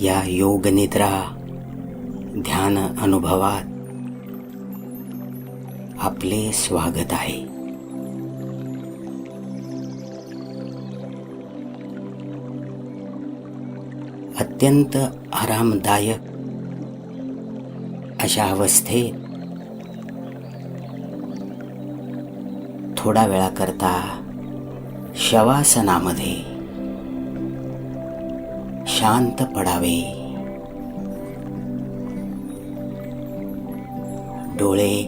या योगनिद्रा ध्यान अनुभवात आपले स्वागत आहे. अत्यंत आरामदायक अशा अवस्थेत थोडा वेळाकरता शवासनामध्ये शांत पडावे. डोळे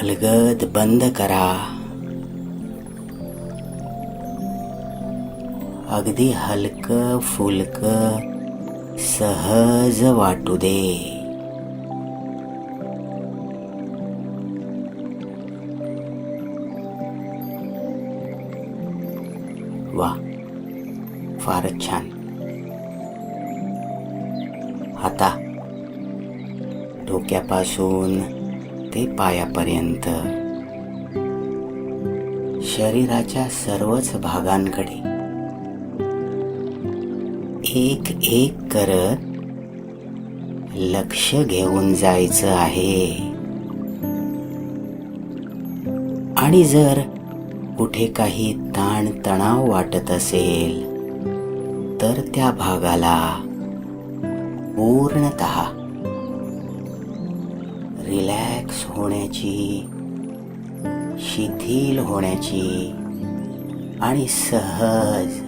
अलगद बंद करा. अगदी हलक फुलक सहज वाटू दे. वा फारच छान. आता. डोक्यापासून ते पायापर्यंत. शरीराच्या सर्वच भागांकडे. एक एक करत लक्ष घेऊन जायचं आहे. आणि जर कुठे काही ताण तणाव वाटत असेल तर त्या भागाला पूर्णत रिलॅक्स होण्याची शिथिल होण्याची आणि सहज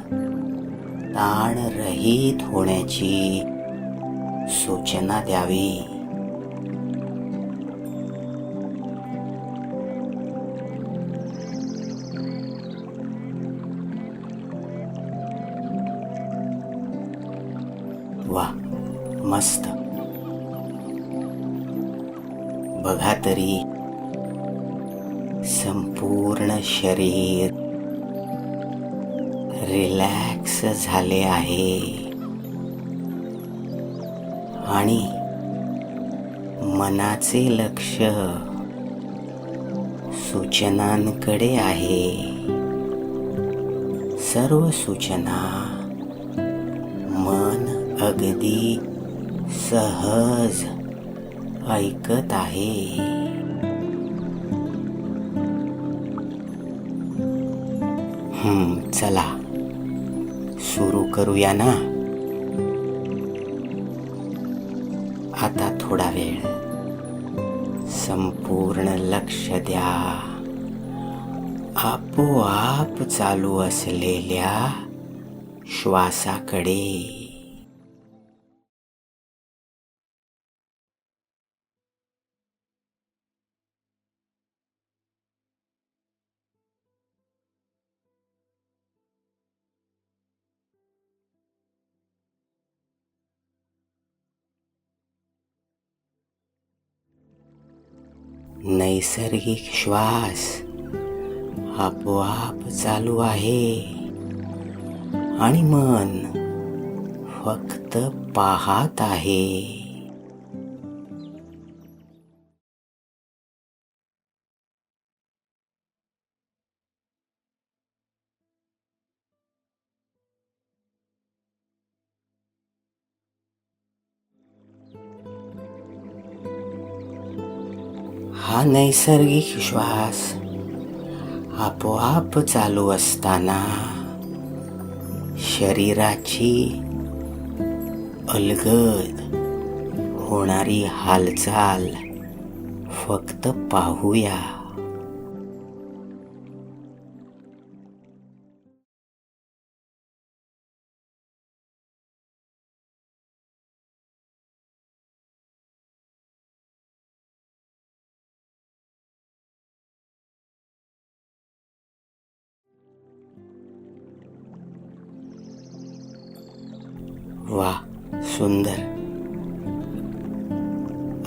ताणरहित होण्याची सूचना द्यावी. बघा तरी. संपूर्ण शरीर रिलॅक्स झाले आहे. आणि मनाचे लक्ष सूचनांकडे आहे. सर्व सूचना मन अगदी सहज ऐकत आहे. चला. सुरू करूया ना? आता थोडा वेळ. संपूर्ण लक्ष द्या. आपोआप चालू असलेल्या श्वासाकडे. नैसर्गिक श्वास आपोआप चालू आहे. आणि मन फक्त पाहत आहे. हा नैसर्गिक श्वास आपोआप चालू असताना शरीराची अलगद होणारी हालचाल फक्त पाहूया. वा सुंदर.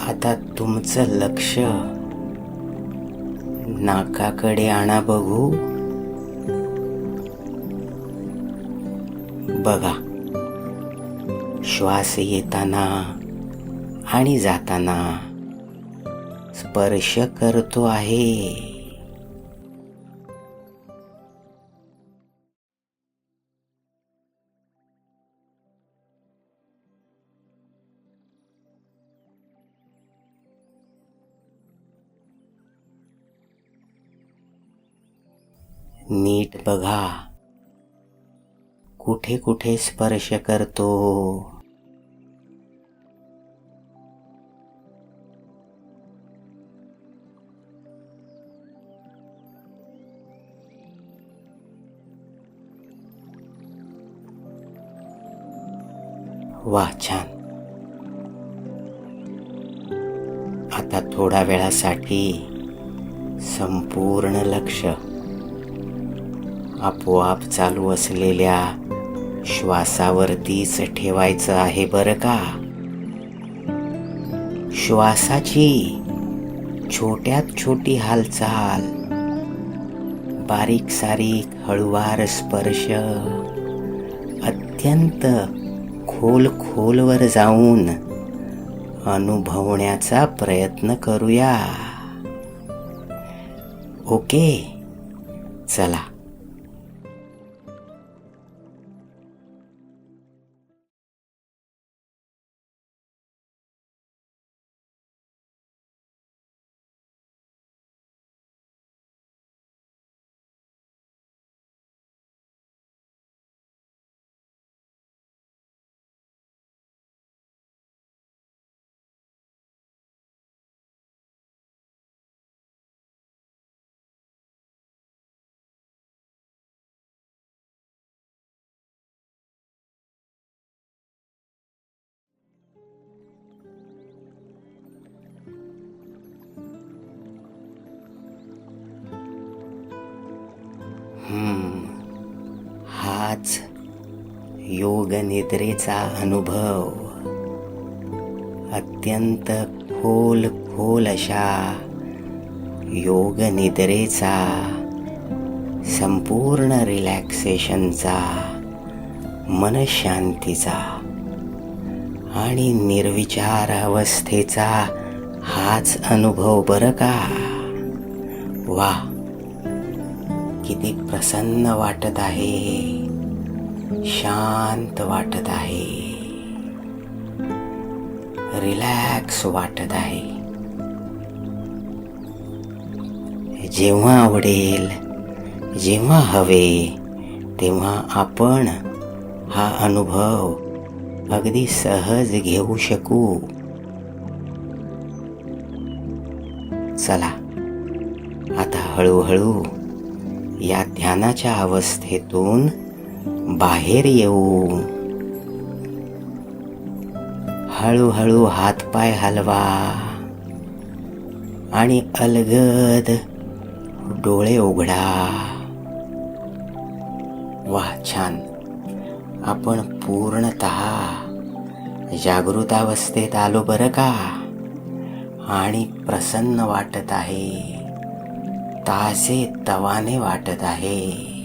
आता तुमचं लक्ष नाकाकडे आणा बघू. बघा श्वास येताना आणि जाताना स्पर्श करतो आहे. नीट बघा. कुठे कुठे स्पर्श करतो? वा छान. आता थोड्या वेळासाठी संपूर्ण लक्ष. आपोआप चालू असलेल्या श्वासावरतीच ठेवायचं आहे बरं का? श्वासाची छोट्यात छोटी हालचाल बारीक सारीक हळुवार स्पर्श अत्यंत खोल खोलवर जाऊन अनुभवण्याचा प्रयत्न करूया. ओके चला. योग निद्रेचा अनुभव. अत्यंत खोल खोल अशा योग निद्रेचा संपूर्ण रिलॅक्सेशनचा मनशांतीचा आणि निर्विचार अवस्थेचा हाच अनुभव बरं का? वा किती प्रसन्न वाटत आहे. शांत वाटत आहे. रिलॅक्स वाटत आहे. जेव्हा आवडेल जेव्हा हवे तेव्हा आपण हा अनुभव अगदी सहज घेऊ शकू. चला आता हळूहळू या ध्यानाच्या अवस्थेतून बाहेर येऊ. हळूहळू हातपाय हलवा. आणि अलगद डोळे उघडा. वा छान. आपण पूर्णत जागृतावस्थेत आलो बरं का? आणि प्रसन्न वाटत आहे. ताजे तवाने वाटत आहे.